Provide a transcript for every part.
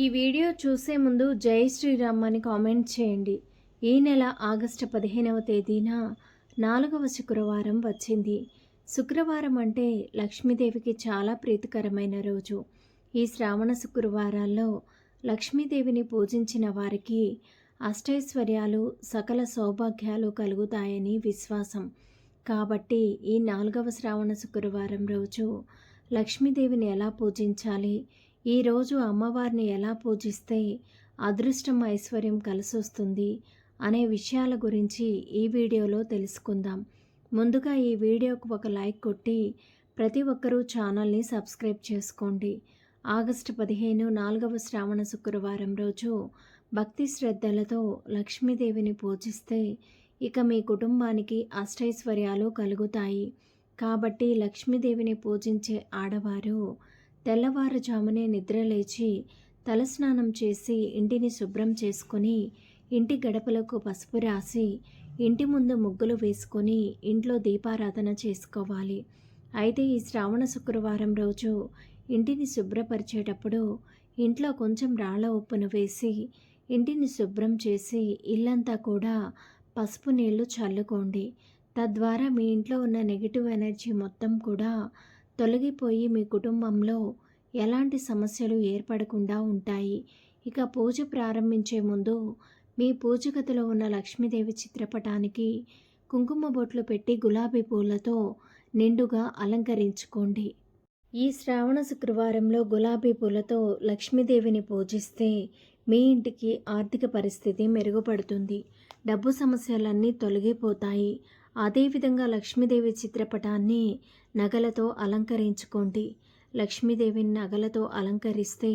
ఈ వీడియో చూసే ముందు జై శ్రీరామ్ అని కామెంట్ చేయండి. ఈ నెల ఆగస్టు పదిహేనవ తేదీన నాలుగవ శుక్రవారం వచ్చింది. శుక్రవారం అంటే లక్ష్మీదేవికి చాలా ప్రీతికరమైన రోజు. ఈ శ్రావణ శుక్రవారాల్లో లక్ష్మీదేవిని పూజించిన వారికి అష్టైశ్వర్యాలు సకల సౌభాగ్యాలు కలుగుతాయని విశ్వాసం. కాబట్టి ఈ నాలుగవ శ్రావణ శుక్రవారం రోజు లక్ష్మీదేవిని ఎలా పూజించాలి? ఈరోజు అమ్మవారిని ఎలా పూజిస్తే అదృష్టం ఐశ్వర్యం కలిసొస్తుంది అనే విషయాల గురించి ఈ వీడియోలో తెలుసుకుందాం. ముందుగా ఈ వీడియోకు ఒక లైక్ కొట్టి ప్రతి ఒక్కరూ ఛానల్ని సబ్స్క్రైబ్ చేసుకోండి. ఆగస్టు పదిహేను నాలుగవ శ్రావణ శుక్రవారం రోజు భక్తి శ్రద్ధలతో లక్ష్మీదేవిని పూజిస్తే ఇక మీ కుటుంబానికి అష్టైశ్వర్యాలు కలుగుతాయి. కాబట్టి లక్ష్మీదేవిని పూజించే ఆడవారు తెల్లవారుజామునే నిద్రలేచి తలస్నానం చేసి ఇంటిని శుభ్రం చేసుకొని ఇంటి గడపలకు పసుపు రాసి ఇంటి ముందు ముగ్గులు వేసుకొని ఇంట్లో దీపారాధన చేసుకోవాలి. అయితే ఈ శ్రావణ శుక్రవారం రోజు ఇంటిని శుభ్రపరిచేటప్పుడు ఇంట్లో కొంచెం రాళ్ళ ఉప్పును వేసి ఇంటిని శుభ్రం చేసి ఇల్లంతా కూడా పసుపు నీళ్ళు చల్లుకోండి. తద్వారా మీ ఇంట్లో ఉన్న నెగిటివ్ ఎనర్జీ మొత్తం కూడా తొలగిపోయి మీ కుటుంబంలో ఎలాంటి సమస్యలు ఏర్పడకుండా ఉంటాయి. ఇక పూజ ప్రారంభించే ముందు మీ పూజ గదిలో ఉన్న లక్ష్మీదేవి చిత్రపటానికి కుంకుమ బొట్లు పెట్టి గులాబీ పూలతో నిండుగా అలంకరించుకోండి. ఈ శ్రావణ శుక్రవారంలో గులాబీ పూలతో లక్ష్మీదేవిని పూజిస్తే మీ ఇంటికి ఆర్థిక పరిస్థితి మెరుగుపడుతుంది. డబ్బు సమస్యలన్నీ తొలగిపోతాయి. అదేవిధంగా లక్ష్మీదేవి చిత్రపటాన్ని నగలతో అలంకరించుకోండి. లక్ష్మీదేవిని నగలతో అలంకరిస్తే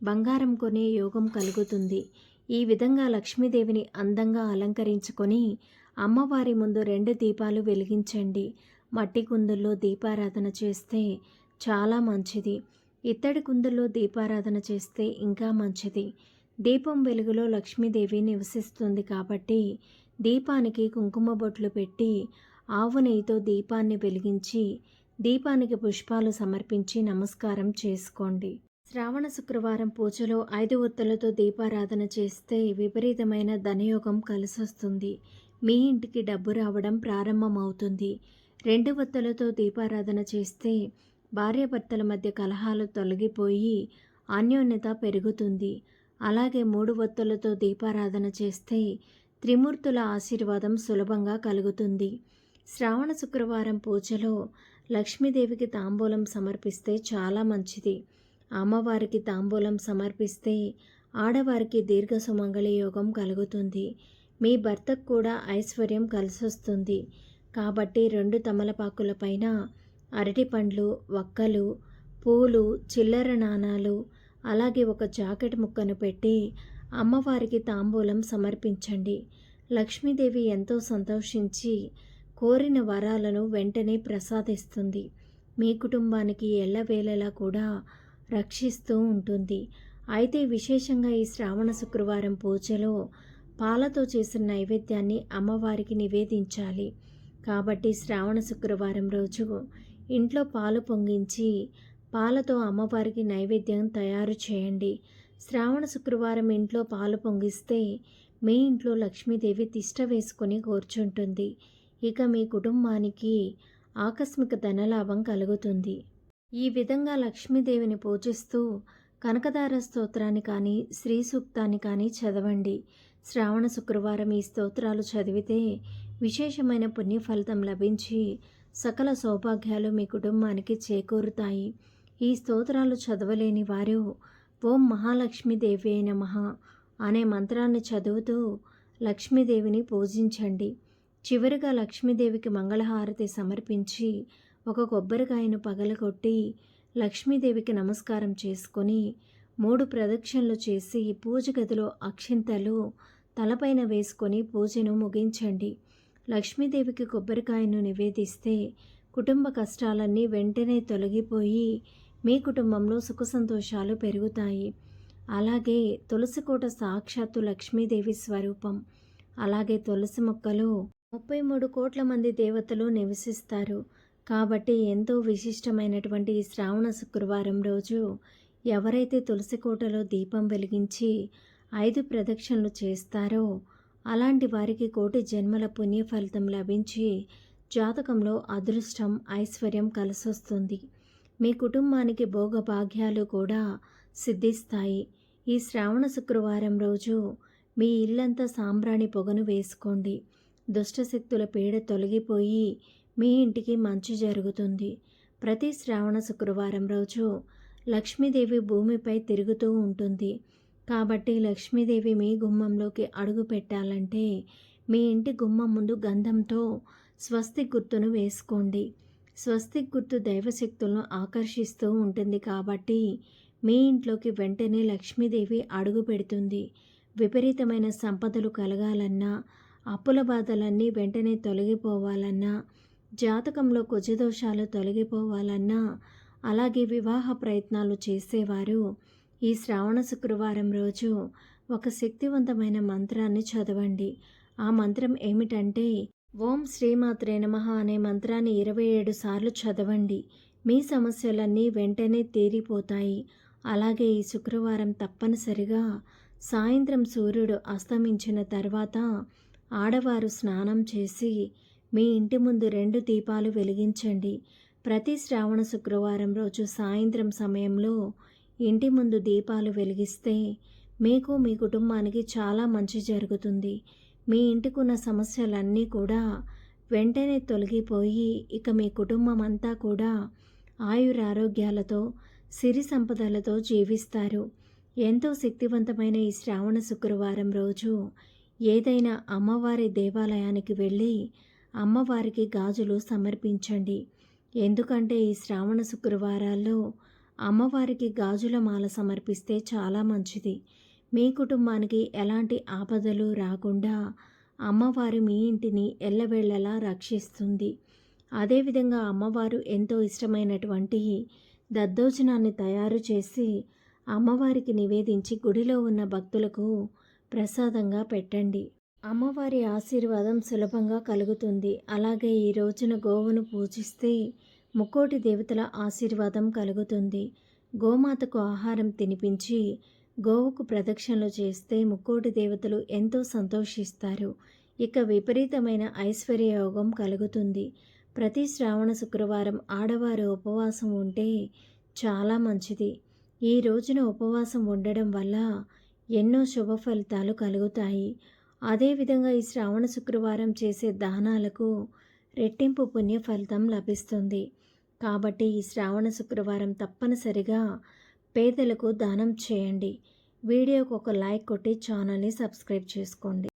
బంగారం కొనే యోగం కలుగుతుంది. ఈ విధంగా లక్ష్మీదేవిని అందంగా అలంకరించుకొని అమ్మవారి ముందు రెండు దీపాలు వెలిగించండి. మట్టి కుందుల్లో దీపారాధన చేస్తే చాలా మంచిది. ఇత్తడి కుందుల్లో దీపారాధన చేస్తే ఇంకా మంచిది. దీపం వెలుగులో లక్ష్మీదేవి నివసిస్తుంది కాబట్టి దీపానికి కుంకుమ బొట్లు పెట్టి ఆవు నెయ్యితో దీపాన్ని వెలిగించి దీపానికి పుష్పాలు సమర్పించి నమస్కారం చేసుకోండి. శ్రావణ శుక్రవారం పూజలో ఐదు ఒత్తులతో దీపారాధన చేస్తే విపరీతమైన ధనయోగం కలిసొస్తుంది. మీ ఇంటికి డబ్బు రావడం ప్రారంభమవుతుంది. రెండు ఒత్తులతో దీపారాధన చేస్తే భార్యాభర్తల మధ్య కలహాలు తొలగిపోయి అన్యోన్యత పెరుగుతుంది. అలాగే మూడు ఒత్తులతో దీపారాధన చేస్తే త్రిమూర్తుల ఆశీర్వాదం సులభంగా కలుగుతుంది. శ్రావణ శుక్రవారం పూజలో లక్ష్మీదేవికి తాంబూలం సమర్పిస్తే చాలా మంచిది. అమ్మవారికి తాంబూలం సమర్పిస్తే ఆడవారికి దీర్ఘ సుమంగళి యోగం కలుగుతుంది. మీ భర్తకు కూడా ఐశ్వర్యం కలిసొస్తుంది. కాబట్టి రెండు తమలపాకులపైన అరటి పండ్లు వక్కలు పూలు చిల్లర నాణాలు అలాగే ఒక జాకెట్ ముక్కను పెట్టి అమ్మవారికి తాంబూలం సమర్పించండి. లక్ష్మీదేవి ఎంతో సంతోషించి కోరిన వరాలను వెంటనే ప్రసాదిస్తుంది. మీ కుటుంబానికి ఎల్లవేళలా కూడా రక్షిస్తూ ఉంటుంది. అయితే విశేషంగా ఈ శ్రావణ శుక్రవారం పూజలో పాలతో చేసిన నైవేద్యాన్ని అమ్మవారికి నివేదించాలి. కాబట్టి శ్రావణ శుక్రవారం రోజు ఇంట్లో పాలు పొంగించి పాలతో అమ్మవారికి నైవేద్యం తయారు చేయండి. శ్రావణ శుక్రవారం ఇంట్లో పాలు పొంగిస్తే మీ ఇంట్లో లక్ష్మీదేవి తిష్ట వేసుకొని కూర్చుంటుంది. ఇక మీ కుటుంబానికి ఆకస్మిక ధనలాభం కలుగుతుంది. ఈ విధంగా లక్ష్మీదేవిని పూజిస్తూ కనకదార స్తోత్రాన్ని కానీ శ్రీ సూక్తాన్ని కానీ చదవండి. శ్రావణ శుక్రవారం ఈ స్తోత్రాలు చదివితే విశేషమైన పుణ్య ఫలితం లభించి సకల సౌభాగ్యాలు మీ కుటుంబానికి చేకూరుతాయి. ఈ స్తోత్రాలు చదవలేని వారు ఓం మహాలక్ష్మీదేవి మహా అనే మంత్రాన్ని చదువుతూ లక్ష్మీదేవిని పూజించండి. చివరిగా లక్ష్మీదేవికి మంగళహారతి సమర్పించి ఒక కొబ్బరికాయను పగలగొట్టి లక్ష్మీదేవికి నమస్కారం చేసుకొని మూడు ప్రదక్షిణలు చేసి పూజ గదిలో అక్షింతలు తలపైన వేసుకొని పూజను ముగించండి. లక్ష్మీదేవికి కొబ్బరికాయను నివేదిస్తే కుటుంబ కష్టాలన్నీ వెంటనే తొలగిపోయి మీ కుటుంబంలో సుఖ సంతోషాలు పెరుగుతాయి. అలాగే తులసికోట సాక్షాత్తు లక్ష్మీదేవి స్వరూపం. అలాగే తులసి మొక్కలు ముప్పై మూడు కోట్ల మంది దేవతలు నివసిస్తారు. కాబట్టి ఎంతో విశిష్టమైనటువంటి ఈ శ్రావణ శుక్రవారం రోజు ఎవరైతే తులసి కోటలో దీపం వెలిగించి ఐదు ప్రదక్షిణలు చేస్తారో అలాంటి వారికి కోటి జన్మల పుణ్య ఫలితం లభించి జాతకంలో అదృష్టం ఐశ్వర్యం కలిసొస్తుంది. మీ కుటుంబానికి భోగభాగ్యాలు కూడా సిద్ధిస్తాయి. ఈ శ్రావణ శుక్రవారం రోజు మీ ఇల్లంతా సాంబ్రాణి పొగను వేసుకోండి. దుష్టశక్తుల పీడ తొలగిపోయి మీ ఇంటికి మంచి జరుగుతుంది. ప్రతి శ్రావణ శుక్రవారం రోజు లక్ష్మీదేవి భూమిపై తిరుగుతూ ఉంటుంది. కాబట్టి లక్ష్మీదేవి మీ గుమ్మంలోకి అడుగు పెట్టాలంటే మీ ఇంటి గుమ్మం ముందు గంధంతో స్వస్తి గుర్తును వేసుకోండి. స్వస్తి గుర్తు దైవశక్తులను ఆకర్షిస్తూ ఉంటుంది కాబట్టి మీ ఇంట్లోకి వెంటనే లక్ష్మీదేవి అడుగు పెడుతుంది. విపరీతమైన సంపదలు కలగాలన్నా అప్పుల బాధలన్నీ వెంటనే తొలగిపోవాలన్నా జాతకంలో కుజదోషాలు తొలగిపోవాలన్నా అలాగే వివాహ ప్రయత్నాలు చేసేవారు. ఈ శ్రావణ శుక్రవారం రోజు ఒక శక్తివంతమైన మంత్రాన్ని చదవండి. ఆ మంత్రం ఏమిటంటే ఓం శ్రీమాత్రే నమ అనే మంత్రాన్ని ఇరవై ఏడు సార్లు చదవండి. మీ సమస్యలన్నీ వెంటనే తీరిపోతాయి. అలాగే ఈ శుక్రవారం తప్పనిసరిగా సాయంత్రం సూర్యుడు అస్తమించిన తర్వాత ఆడవారు స్నానం చేసి మీ ఇంటి ముందు రెండు దీపాలు వెలిగించండి. ప్రతి శ్రావణ శుక్రవారం రోజు సాయంత్రం సమయంలో ఇంటి ముందు దీపాలు వెలిగిస్తే మీకు మీ కుటుంబానికి చాలా మంచి జరుగుతుంది. మీ ఇంటికున్న సమస్యలన్నీ కూడా వెంటనే తొలగిపోయి ఇక మీ కుటుంబం అంతా కూడా ఆయురారోగ్యాలతో సిరి సంపదలతో జీవిస్తారు. ఎంతో శక్తివంతమైన ఈ శ్రావణ శుక్రవారం రోజు ఏదైనా అమ్మవారి దేవాలయానికి వెళ్ళి అమ్మవారికి గాజులు సమర్పించండి. ఎందుకంటే ఈ శ్రావణ శుక్రవారాల్లో అమ్మవారికి గాజుల మాల సమర్పిస్తే చాలా మంచిది. మీ కుటుంబానికి ఎలాంటి ఆపదలు రాకుండా అమ్మవారు మీ ఇంటిని ఎల్లవేళలా రక్షిస్తుంది. అదేవిధంగా అమ్మవారు ఎంతో ఇష్టమైనటువంటి దద్దోజనాన్ని తయారు చేసి అమ్మవారికి నివేదించి గుడిలో ఉన్న భక్తులకు ప్రసాదంగా పెట్టండి. అమ్మవారి ఆశీర్వాదం సులభంగా కలుగుతుంది. అలాగే ఈ రోజున గోవును పూజిస్తే ముక్కోటి దేవతల ఆశీర్వాదం కలుగుతుంది. గోమాతకు ఆహారం తినిపించి గోవుకు ప్రదక్షిణలు చేస్తే ముక్కోటి దేవతలు ఎంతో సంతోషిస్తారు. ఇక విపరీతమైన ఐశ్వర్యయోగం కలుగుతుంది. ప్రతి శ్రావణ శుక్రవారం ఆడవారు ఉపవాసం ఉంటే చాలా మంచిది. ఈ రోజున ఉపవాసం ఉండడం వల్ల ఎన్నో శుభ ఫలితాలు కలుగుతాయి. అదేవిధంగా ఈ శ్రావణ శుక్రవారం చేసే దానాలకు రెట్టింపు పుణ్య ఫలితం లభిస్తుంది. కాబట్టి ఈ శ్రావణ శుక్రవారం తప్పనిసరిగా పేదలకు దానం చేయండి. వీడియోకు ఒక లైక్ కొట్టి ఛానల్ని సబ్స్క్రైబ్ చేసుకోండి.